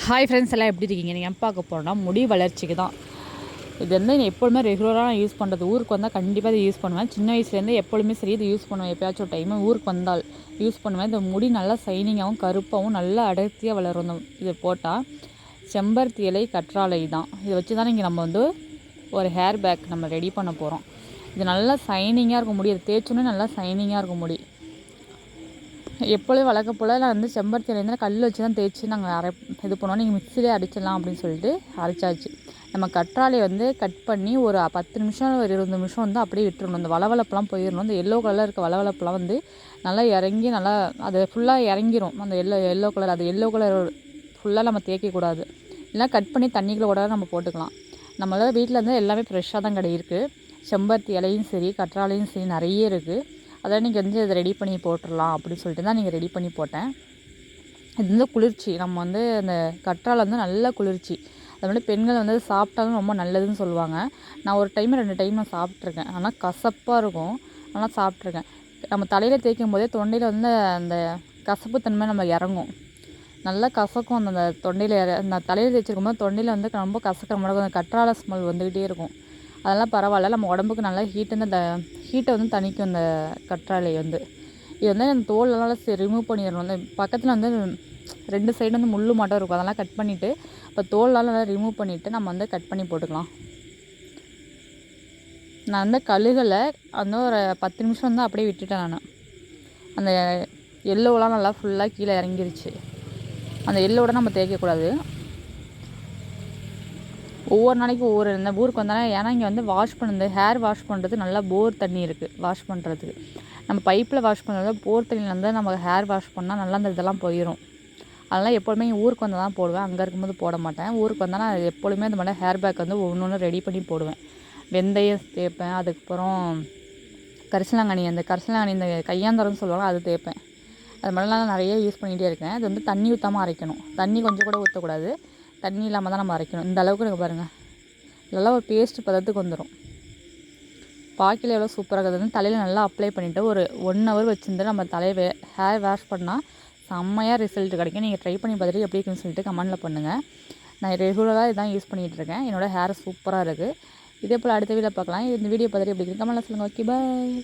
Hi friends எல்லாம் எப்படி இருக்கீங்க? நீங்கள் பார்க்க போகிறோன்னா முடி வளர்ச்சிக்கு தான். இது வந்து நான் எப்பொழுதுமே ரெகுலராக நான் யூஸ் பண்ணுறது ஊருக்கு வந்தால் கண்டிப்பாக இதை யூஸ் பண்ணுவேன். சின்ன வயசுலேருந்து எப்பொழுதுமே சரி இதை யூஸ் பண்ணுவேன். எப்பயாச்சும் டைம் ஊருக்கு வந்தால் யூஸ் பண்ணுவேன். இந்த முடி நல்லா சைனிங்காகவும் கருப்பாகவும் நல்லா அடர்த்தியாக வளரும். இந்த இது போட்டால் செம்பருத்தி இலை கற்றாழை தான். இதை வச்சு தான் இங்கே நம்ம வந்து ஒரு ஹேர் பேக் நம்ம ரெடி பண்ண போகிறோம் இது நல்லா சைனிங்காக இருக்க முடி. அது தேய்ச்சோன்னே நல்லா சைனிங்காக இருக்கும் முடி. எப்பொழுதும் வழக்க போல் நான் வந்து செம்பருத்தி கல் வச்சு தான் தேய்ச்சி நாங்கள் அரை இது பண்ணுவோம். நீங்கள் மிக்சிலே அடிச்சிடலாம் அப்படின்னு சொல்லிட்டு அரைச்சாச்சு. நம்ம கற்றாழையை வந்து கட் பண்ணி ஒரு பத்து நிமிஷம் ஒரு இருபது நிமிஷம் வந்து அப்படியே விட்டுறணும். அந்த வளவளப்பெலாம் போயிடணும். அந்த எல்லோ கலரில் இருக்க வளவளப்பெலாம் வந்து நல்லா இறங்கி நல்லா அது ஃபுல்லாக இறங்கிரும். அந்த எல்லோ எல்லோ கலர் அது எல்லோ கலர் ஃபுல்லாக நம்ம தேய்க்கக்கூடாது. இல்லைனா கட் பண்ணி தண்ணிக்குள்ள கூட நம்ம போட்டுக்கலாம். நம்மளால் வீட்டில் இருந்து எல்லாமே ஃப்ரெஷ்ஷாக தான் கடை இருக்குது செம்பருத்தி இலையும் சரி கற்றாழையும் சரி நிறைய இருக்குது அதான் நீங்கள் வந்து இதை ரெடி பண்ணி போட்டுடலாம் அப்படின்னு சொல்லிட்டு தான் நீங்கள் ரெடி பண்ணி போட்டேன். இது வந்து குளிர்ச்சி. நம்ம வந்து அந்த கற்றாழை வந்து நல்ல குளிர்ச்சி. அது வந்து பெண்கள் வந்து சாப்பிட்டாலும் ரொம்ப நல்லதுன்னு சொல்லுவாங்க. நான் ஒரு டைம் ரெண்டு டைம் நான் சாப்பிட்ருக்கேன் ஆனால் கசப்பாக இருக்கும். ஆனால் சாப்பிட்ருக்கேன் நம்ம தலையில் தேய்க்கும் போதே தொண்டையில் வந்து அந்த கசப்பு தன்மை நம்ம இறங்கும். நல்லா கசக்கும் அந்த தொண்டையில் இற அந்த தலையில் தேய்ச்சிருக்கும் போது தொண்டையில் வந்து ரொம்ப கசக்கிற மாதிரி அந்த கற்றாழை ஸ்மெல் வந்துக்கிட்டே இருக்கும். அதெல்லாம் பரவாயில்ல. நம்ம உடம்புக்கு நல்லா ஹீட்டுன்னு அந்த ஹீட்டை வந்து தணிக்கும் அந்த கற்றாழை வந்து. இது வந்து அந்த தோலெல்லாம் சரி ரிமூவ் பண்ணிடணும். அந்த பக்கத்தில் வந்து ரெண்டு சைடு வந்து முள் மட்டும் இருக்கும். அதெல்லாம் கட் பண்ணிவிட்டு இப்போ தோலெலாம் நல்லா ரிமூவ் பண்ணிவிட்டு நம்ம வந்து கட் பண்ணி போட்டுக்கலாம். நான் வந்து கழுகலை. வந்து ஒரு பத்து நிமிஷம் வந்து அப்படியே விட்டுட்டேன் நான். அந்த எல்லோலாம் நல்லா ஃபுல்லாக கீழே இறங்கிருச்சு. அந்த எல்லோட நம்ம தேய்க்கக்கூடாது. ஒவ்வொரு நாளைக்கும் ஒவ்வொரு இந்த ஊருக்கு வந்தாலும் ஏன்னா இங்கே வந்து வாஷ் பண்ணுறது ஹேர் வாஷ் பண்ணுறது நல்லா போர் தண்ணி இருக்குது வாஷ் பண்ணுறதுக்கு நம்ம பைப்பில் வாஷ் பண்ணுறது போர் தண்ணியில் வந்து நம்ம ஹேர் வாஷ் பண்ணால் நல்லா அந்த இதெல்லாம் போயிடும் அதெல்லாம் எப்பொழுதுமே இங்கே ஊருக்கு வந்தால் தான் போடுவேன். அங்கே இருக்கும்போது போட மாட்டேன். ஊருக்கு வந்தால் நான் எப்பொழுதுமே அந்த மாதிரி ஹேர் பேக் வந்து ஒன்று ஒன்று ரெடி பண்ணி போடுவேன். வெந்தயம் தேய்ப்பேன் அதுக்கப்புறம் கரிசலாங்கண்ணி அந்த கரிசலாங்கண்ணி இந்த கையாந்தரம்னு சொல்லுவாங்க அது தேய்ப்பேன். அது மாதிரிலாம் நான் நிறைய யூஸ் பண்ணிகிட்டே இருக்கேன். அது வந்து தண்ணி ஊற்றாமல் அரைக்கணும். தண்ணி கொஞ்சம் கூட ஊற்றக்கூடாது தண்ணி இல்லாமல் தான் நம்ம அரைக்கணும். இந்த அளவுக்கு எனக்கு பாருங்கள் நல்லா ஒரு பேஸ்ட் பதத்துக்கு வந்துடும் பாக்கில் எவ்வளோ சூப்பராக இருக்குதுன்னு தலையில் நல்லா அப்ளை பண்ணிவிட்டு ஒரு ஒன் ஹவர் வச்சுருந்து நம்ம தலையை ஹேர் வாஷ் பண்ணால் செம்மையாக ரிசல்ட் கிடைக்கும். நீங்கள் ட்ரை பண்ணி பார்த்துட்டு எப்படி இருக்குன்னு சொல்லிட்டு கமெண்ட்டில் பண்ணுங்கள் நான் ரெகுலராக இதான் யூஸ் பண்ணிகிட்டு இருக்கேன். என்னோடய ஹேர் சூப்பராக இருக்குது இதே போல் அடுத்த வீடியோ பார்க்கலாம். இந்த வீடியோ பார்த்துட்டு எப்படி இருக்குது கமெண்டில் சொல்லுங்கள் ஓகே பாய்